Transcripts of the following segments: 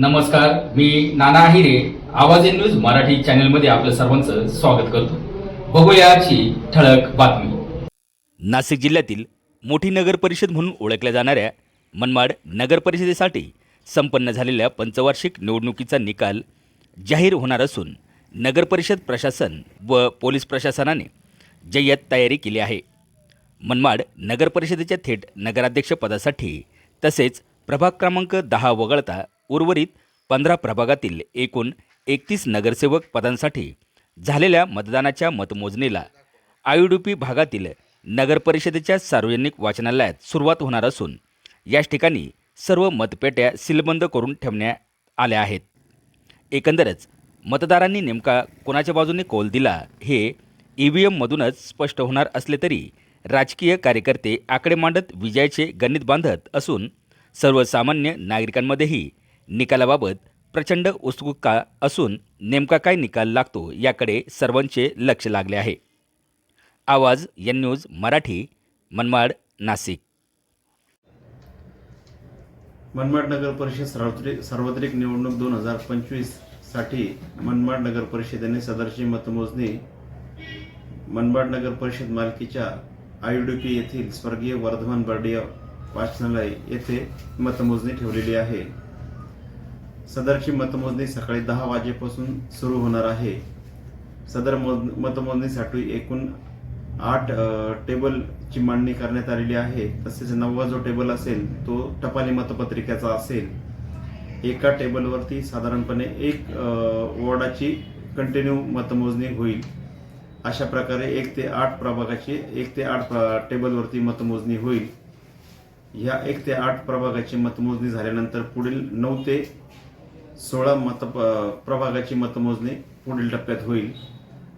नमस्कार मी नाना आहिरे आवाज in news Marathi चॅनलमध्ये आपलं सर्वांचं स्वागत करतो. बघूयाची ठळक बातमी. नाशिक जिल्ह्यातील मोठी नगर परिषद म्हणून ओळखल्या जाणाऱ्या मनमाड नगर परिषदेसाठी संपन्न झालेल्या पंचवार्षिक निवडणुकीचा निकाल जाहीर होणार असून नगर परिषद प्रशासन व पोलीस प्रशासनाने जय्यत तयारी केली आहे. मनमाड नगर परिषदेच्या थेट नगराध्यक्षपदासाठी तसेच प्रभाग क्रमांक दहा वगळता उर्वरित पंधरा प्रभागातील एकूण एकतीस नगरसेवक पदांसाठी झालेल्या मतदानाच्या मतमोजणीला आयुडुपी भागातील नगरपरिषदेच्या सार्वजनिक वाचनालयात सुरुवात होणार असून याच ठिकाणी सर्व मतपेट्या सीलबंद करून ठेवण्यात आल्या आहेत. एकंदरच मतदारांनी नेमका कोणाच्या बाजूने कौल दिला हे ई व्ही एममधूनच स्पष्ट होणार असले तरी राजकीय कार्यकर्ते आकडे मांडत विजयाचे गणित बांधत असून सर्वसामान्य नागरिकांमध्येही निकालाबाबत प्रचंड उत्सुकता असून नेमका काय निकाल लागतो याकडे सर्वांचे लक्ष लागले आहे. आवाज एन न्यूज मराठी मनमाड नाशिक. मनमाड नगर परिषद सार्वत्रिक सार्वत्रिक निवडणूक दोन हजार पंचवीससाठी मनमाड नगर परिषदेने सदरची मतमोजणी मनमाड नगर परिषद मालकीच्या आयुडुपी येथील स्वर्गीय वर्धमान बर्डिया वाचनालय येथे मतमोजणी ठेवलेली आहे. सदरची मतमोजणी सकाळी दहा वाजेपासून सुरू होणार आहे. सदर मोज- मतमोजणीसाठी एकूण आठ टेबलची मांडणी करण्यात आलेली आहे. तसेच नववा जो टेबल असेल तो टपाली मतपत्रिकेचा असेल. एका टेबलवरती साधारणपणे एक वॉर्डाची कंटिन्यू मतमोजणी होईल. अशा प्रकारे एक ते आठ प्रभागाची एक ते आठ प्र- टेबलवरती मतमोजणी होईल. ह्या एक ते आठ प्रभागाची मतमोजणी झाल्यानंतर पुढील नऊ ते सोळा मत प्रभागाची मतमोजणी पुढील टप्प्यात होईल.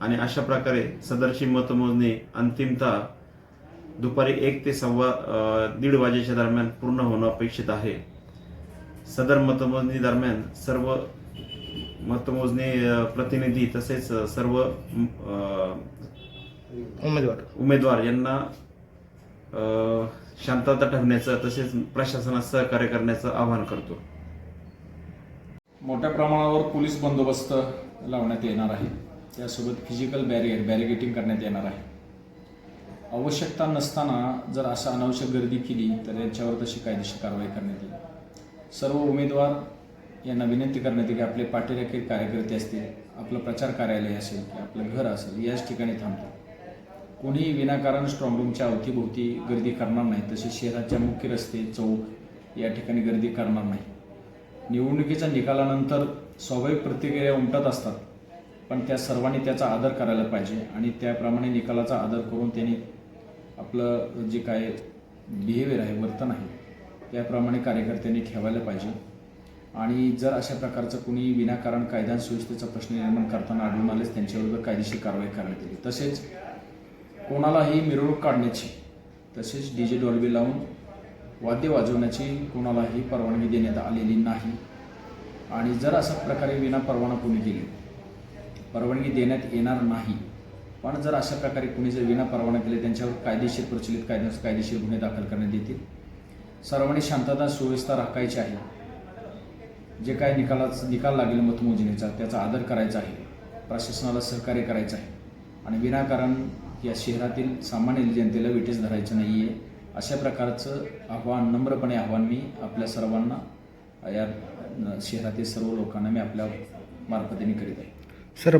आणि अशा प्रकारे सदरची मतमोजणी अंतिमतः दुपारी एक ते सव्वा दीड वाजेच्या दरम्यान पूर्ण होणं अपेक्षित आहे. सदर मतमोजणी दरम्यान सर्व मतमोजणी प्रतिनिधी तसेच सर्व उमेदवार. उमेदवार यांना शांतता ठेवण्याचं तसेच प्रशासनास सहकार्य करण्याचं आवाहन करतो. मोठ्या प्रमाणावर पोलीस बंदोबस्त लावण्यात येणार आहे. त्यासोबत फिजिकल बॅरियर बॅरिगेटिंग करण्यात येणार आहे. आवश्यकता नसताना जर अशा अनावश्यक गर्दी केली तर यांच्यावर तशी कायदेशीर कारवाई करण्यात येईल. सर्व उमेदवार यांना विनंती करण्यात येईल की आपले पाठीराखे कार्यकर्ते असतील आपलं प्रचार कार्यालय असेल की आपलं घर असेल याच ठिकाणी थांबतो कोणीही विनाकारण स्ट्रॉंगरूमच्या अवतीभोवती गर्दी करणार नाही तसेच शहराच्या मुख्य रस्ते चौक या ठिकाणी गर्दी करणार नाही. निवडणुकीच्या निकालानंतर स्वाभाविक प्रतिक्रिया उमटत असतात. पण त्या सर्वांनी त्याचा आदर करायला पाहिजे आणि त्याप्रमाणे निकालाचा आदर करून त्यांनी आपलं जे काय बिहेवियर आहे वर्तन आहे त्याप्रमाणे कार्यकर्त्यांनी ठेवायला पाहिजे. आणि जर अशा प्रकारचं कुणी विनाकारण कायदा सुव्यवस्थेचा प्रश्न निर्माण करताना आढळून आलेच त्यांच्याविरुद्ध कायदेशीर कारवाई करण्यात येईल तसेच कोणालाही मिरवणूक काढण्याची तसेच डी जे डॉल्बी लावून वाद्य वाजवण्याची कोणालाही परवानगी देण्यात आलेली नाही. आणि जर अशा प्रकारे विना परवाना कोणी केली परवानगी देण्यात येणार नाही. पण जर अशा प्रकारे कुणी जर विना परवाना केले त्यांच्यावर कायदेशीर प्रचलित कायद्या कायदेशीर गुन्हे दाखल करण्यात येतील. सर्वांनी शांतता सुव्यवस्था राखायची आहे. जे काय निकालाच निकाल लागेल मतमोजणीचा त्याचा आदर करायचा आहे. प्रशासनाला सहकार्य करायचं आहे. आणि विनाकारण या शहरातील सामान्य जनतेला विटेस धरायचं नाही आहे अशा प्रकारचं आव्हान नम्रपणे आव्हान मी आपल्या सर्वांना या शहरातील सर्व लोकांना मी आपल्या मार्फतीने करीत आहे. सर